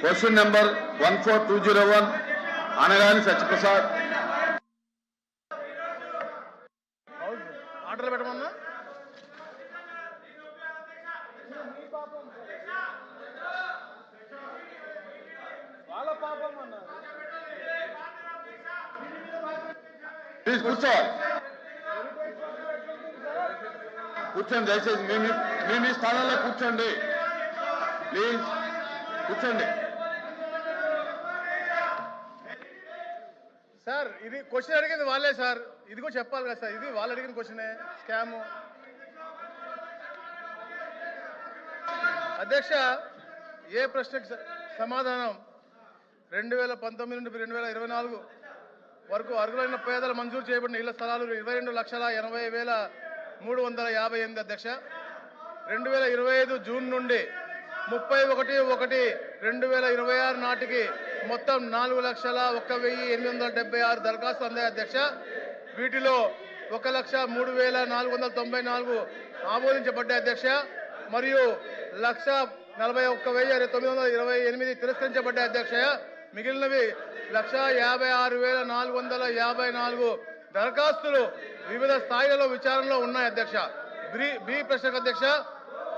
Question number one four two zero one Anagani Satyaprasad ఆర్డర్లు పెట్టమన్నా? వాళ్ళ పాపం అన్నారు ప్లీజ్ కూర్చోవాలి కూర్చోండి దయచేసి మీ మీ స్థానంలో కూర్చోండి. ప్లీజ్ కూర్చోండి. ఇది క్వశ్చన్ అడిగింది వాళ్ళే సార్. ఇది కూడా చెప్పాలి కదా సార్. ఇది వాళ్ళు అడిగిన క్వశ్చనే స్కామ్ అధ్యక్ష ఏ ప్రశ్నకి సమాధానం? రెండు వేల పంతొమ్మిది నుండి రెండు వేల ఇరవై నాలుగు వరకు అర్హులైన పేదలు మంజూరు చేయబడిన ఇళ్ళ స్థలాలు ఇరవై రెండు లక్షల ఎనభై వేల మూడు వందల యాభై ఎనిమిది అధ్యక్ష. రెండు వేల ఇరవై ఐదు జూన్ నుండి ముప్పై ఒకటి ఒకటి రెండు వేల ఇరవై ఆరు నాటికి మొత్తం నాలుగు లక్షల ఒక్క వెయ్యి ఎనిమిది వందల డెబ్బై ఆరు దరఖాస్తులు అందాయి అధ్యక్ష. వీటిలో ఒక లక్ష మూడు వేల నాలుగు వందల తొంభై నాలుగు ఆమోదించబడ్డాయి అధ్యక్ష. మరియు లక్ష నలభై ఒక్క వెయ్యి తొమ్మిది వందల ఇరవై ఎనిమిది తిరస్కరించబడ్డాయి అధ్యక్ష. మిగిలినవి లక్ష యాభై ఆరు వేల నాలుగు వందల యాభై నాలుగు దరఖాస్తులు వివిధ స్థాయిలలో విచారణలో ఉన్నాయి అధ్యక్ష. బి ప్రశ్నకు అధ్యక్ష.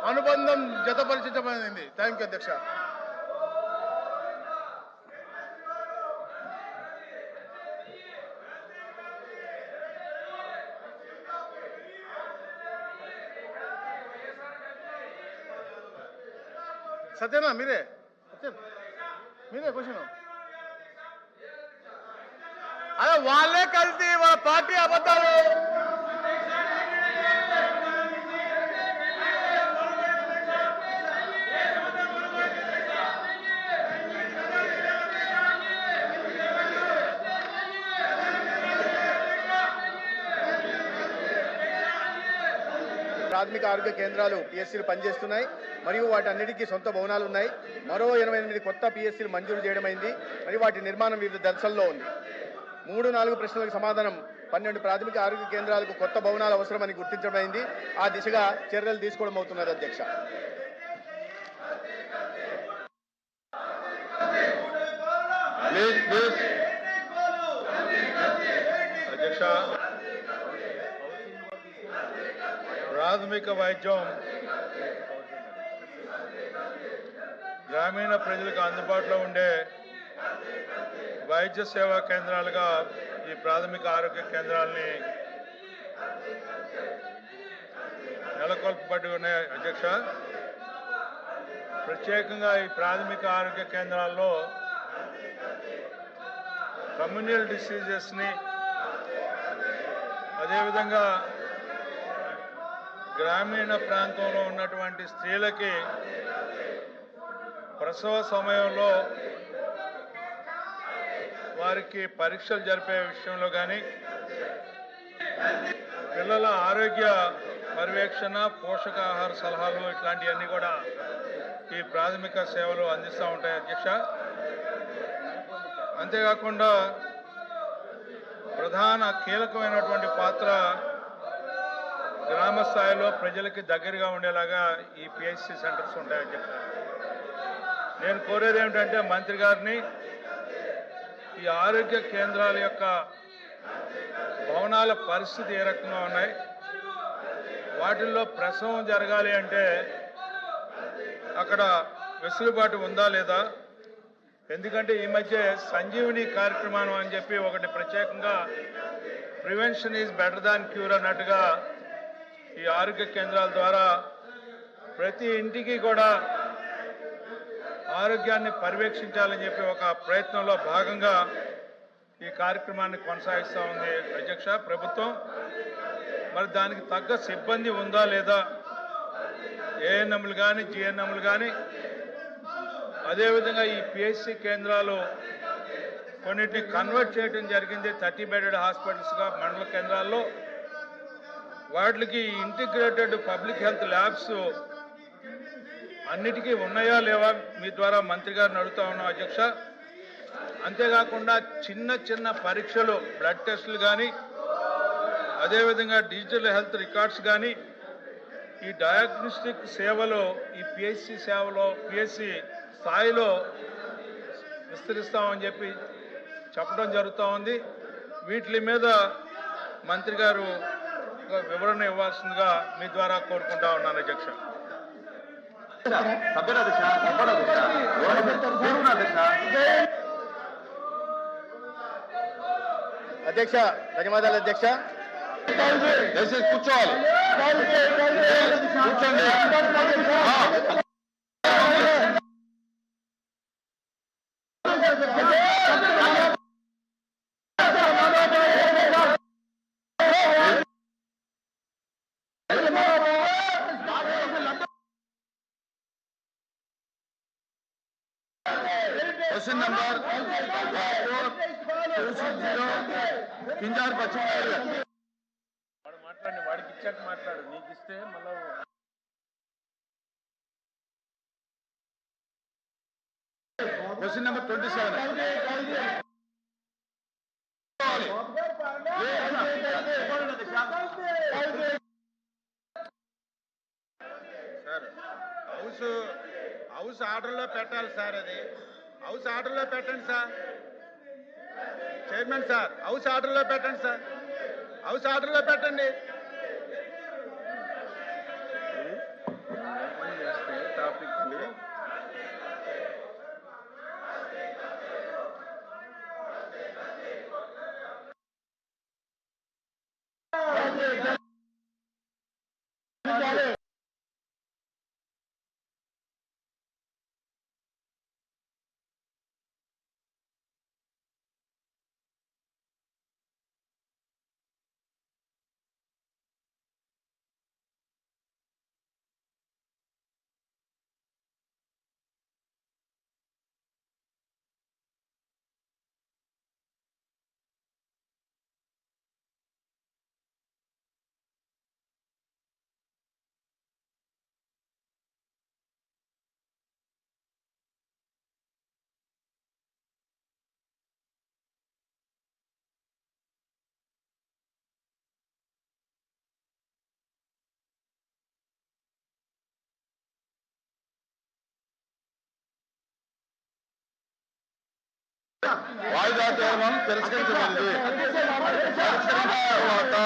అనుబంధం జతపరిచించబడింది. థ్యాంక్ యూ అధ్యక్ష. సత్యనా మీరే. మీరే క్వశ్చన్ అదే వాళ్ళే కలిసి వాళ్ళ పార్టీ అబద్ధాలు ప్రాథమిక ఆరోగ్య కేంద్రాలు పిఎస్సీలు పనిచేస్తున్నాయి. మరియు వాటన్నిటికీ సొంత భవనాలు ఉన్నాయి. మరో ఎనభై ఎనిమిది కొత్త పిఎస్సీలు మంజూరు చేయడమైంది. మరియు వాటి నిర్మాణం వివిధ దశల్లో ఉంది. మూడు నాలుగు ప్రశ్నలకు సమాధానం పన్నెండు ప్రాథమిక ఆరోగ్య కేంద్రాలకు కొత్త భవనాలు అవసరమని గుర్తించబడింది ఆ దిశగా చర్యలు తీసుకోవడం అవుతున్నది అధ్యక్ష. అధ్యక్ష ప్రాథమిక వైద్యం గ్రామీణ ప్రజలకు అందుబాటులో ఉండే వైద్య సేవా కేంద్రాలుగా ఈ ప్రాథమిక ఆరోగ్య కేంద్రాలని నెలకొల్పబడి ఉన్నాయి అధ్యక్ష. ప్రత్యేకంగా ఈ ప్రాథమిక ఆరోగ్య కేంద్రాల్లో కమ్యూనియల్ డిసీజెస్ని అదేవిధంగా గ్రామీణ ప్రాంతంలో ఉన్నటువంటి స్త్రీలకి ప్రసవ సమయంలో వారికి పరీక్షలు జరిపే విషయంలో కానీ పిల్లల ఆరోగ్య పర్యవేక్షణ పోషకాహార సలహాలు ఇట్లాంటివన్నీ కూడా ఈ ప్రాథమిక సేవలు అందిస్తూ ఉంటాయి అధ్యక్ష. అంతేకాకుండా ప్రధాన కీలకమైనటువంటి పాత్ర గ్రామ స్థాయిలో ప్రజలకి దగ్గరగా ఉండేలాగా ఈ పిహెచ్సి సెంటర్స్ ఉంటాయి అధ్యక్ష నేను కోరేది ఏమిటంటే మంత్రి గారిని ఈ ఆరోగ్య కేంద్రాల యొక్క భవనాల పరిస్థితి ఏ రకంగా ఉన్నాయి వాటిల్లో ప్రసవం జరగాలి అంటే అక్కడ వెసులుబాటు ఉందా లేదా? ఎందుకంటే ఈ మధ్య సంజీవిని కార్యక్రమం అని చెప్పి ఒకటి ప్రత్యేకంగా prevention is better than cure అన్నట్టుగా ఈ ఆరోగ్య కేంద్రాల ద్వారా ప్రతి ఇంటికి కూడా ఆరోగ్యాన్ని పర్యవేక్షించాలని చెప్పి ఒక ప్రయత్నంలో భాగంగా ఈ కార్యక్రమాన్ని కొనసాగిస్తూ ఉంది అధ్యక్ష ప్రభుత్వం. మరి దానికి తగ్గ సిబ్బంది ఉందా లేదా? ఏఎన్ఎంలు కానీ జిఎన్ఎంలు కానీ అదేవిధంగా ఈ పిహెచ్సి కేంద్రాలు కొన్నిటిని కన్వర్ట్ చేయడం జరిగింది. థర్టీ బెడెడ్ హాస్పిటల్స్గా మండల కేంద్రాల్లో వాటికి ఇంటిగ్రేటెడ్ పబ్లిక్ హెల్త్ ల్యాబ్స్ అన్నిటికీ ఉన్నాయా లేవా? మీ ద్వారా మంత్రి గారిని అడుగుతా ఉన్నాం అధ్యక్ష. అంతేకాకుండా చిన్న చిన్న పరీక్షలు బ్లడ్ టెస్టులు కానీ అదేవిధంగా డిజిటల్ హెల్త్ రికార్డ్స్ కానీ ఈ డయాగ్నోస్టిక్ సేవలో ఈ పిహెచ్సి సేవలో పిహెచ్సి స్థాయిలో విస్తరిస్తామని చెప్పి చెప్పడం జరుగుతూ ఉంది. వీటి మీద మంత్రి గారు వివరణ ఇవ్వాల్సిందిగా మీ ద్వారా కోరుకుంటా ఉన్నాను అధ్యక్ష. అధ్యక్ష ధన్యవాదాలు అధ్యక్ష. కూర్చోవాలి. కూర్చోండి. నెంబర్ కింజార్ పశ్చిమ వాడు మాట్లాడి వాడికి ఇచ్చాక మాట్లాడు నీకు ఇస్తే మళ్ళీ question number twenty seven sir house house ఆర్డర్లో పెట్టాలి సార్ అది. హౌస్ ఆర్డర్లో పెట్టండి సార్. చైర్మన్ సార్ హౌస్ ఆర్డర్లో పెట్టండి సార్. హౌస్ ఆర్డర్లో పెట్టండి. వాయిదా తీర్మానం తిరస్కరించబడింది. తర్వాత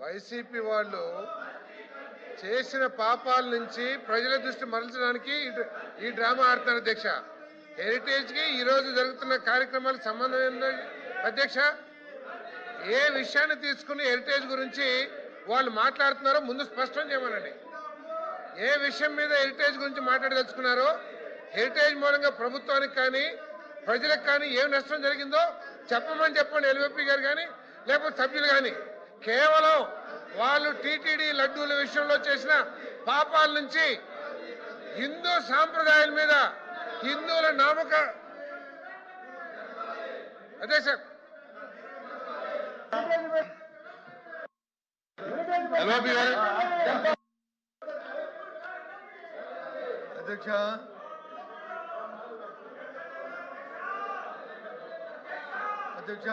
వైసీపీ వాళ్ళు చేసిన పాపాల నుంచి ప్రజల దృష్టి మరల్చడానికి ఈ ఈ డ్రామా ఆడుతున్నారు అధ్యక్ష. హెరిటేజ్కి ఈరోజు జరుగుతున్న కార్యక్రమాలకు సంబంధం ఏంటండి అధ్యక్ష ఏ విషయాన్ని తీసుకుని హెరిటేజ్ గురించి వాళ్ళు మాట్లాడుతున్నారో ముందు స్పష్టం చేయమనండి. ఏ విషయం మీద హెరిటేజ్ గురించి మాట్లాడదలుచుకున్నారో హెరిటేజ్ మూలంగా ప్రభుత్వానికి కానీ ప్రజలకు కానీ ఏం నష్టం జరిగిందో చెప్పమని చెప్పండి ఎల్వీపీ గారు కానీ లేకపోతే సభ్యులు కానీ. కేవలం వాళ్ళు టీటీడీ లడ్డూల విషయంలో చేసిన పాపాల నుంచి హిందూ సాంప్రదాయాల మీద హిందువుల నామక అదే సార్. అధ్యక్ష. అధ్యక్ష.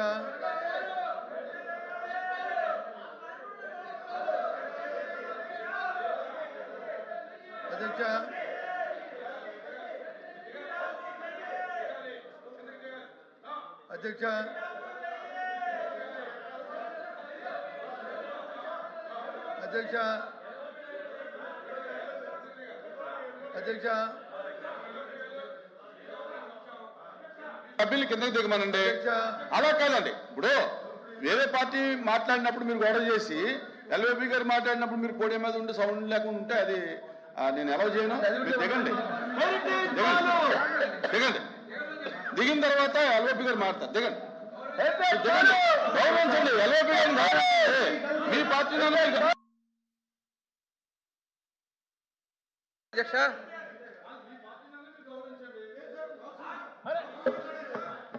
అధ్యక్ష. అధ్యక్ష. అధ్యక్ష. సభ్యులు కిందకి దిగమనండి. అలా కాదండి. ఇప్పుడు వేరే పార్టీ మాట్లాడినప్పుడు మీరు గొడవ చేసి ఎల్ఓపి గారు మాట్లాడినప్పుడు మీరు పోడియం మీద ఉండి సౌండ్ లేకుండా ఉంటే అది నేను ఎలా చేయను? దిగండి. దిగండి. దిగండి. దిగిన తర్వాత ఎల్ఓపి గారు మాట్లాడతారు దిగండి గౌరవించండి ఎల్ఓపి గౌరవించండి. మీ పార్టీలోనే అధ్యక్ష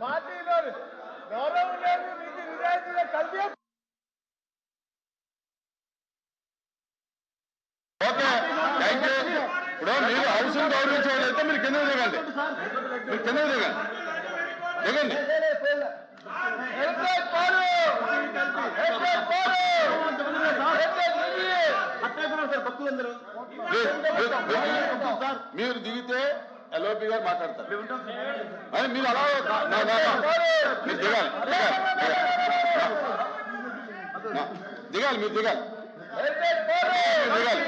పార్టీలో గౌరవం లేదు నీతి నిజాయితీగా కలిసి ఓకే థ్యాంక్ యూ ఇప్పుడు మీరు హౌస్ గౌరవించే వాళ్ళైతే మీరు కింద దిగండి మీరు కిందకి దిగండి దిగండి లేదు, లేదు, లేదు. మీరు దిగితే ఎల్ఓపి గారు మాట్లాడతారు. మీరు అలా మీరు దిగాలి దిగాలి మీరు దిగాలి. దిగాలి.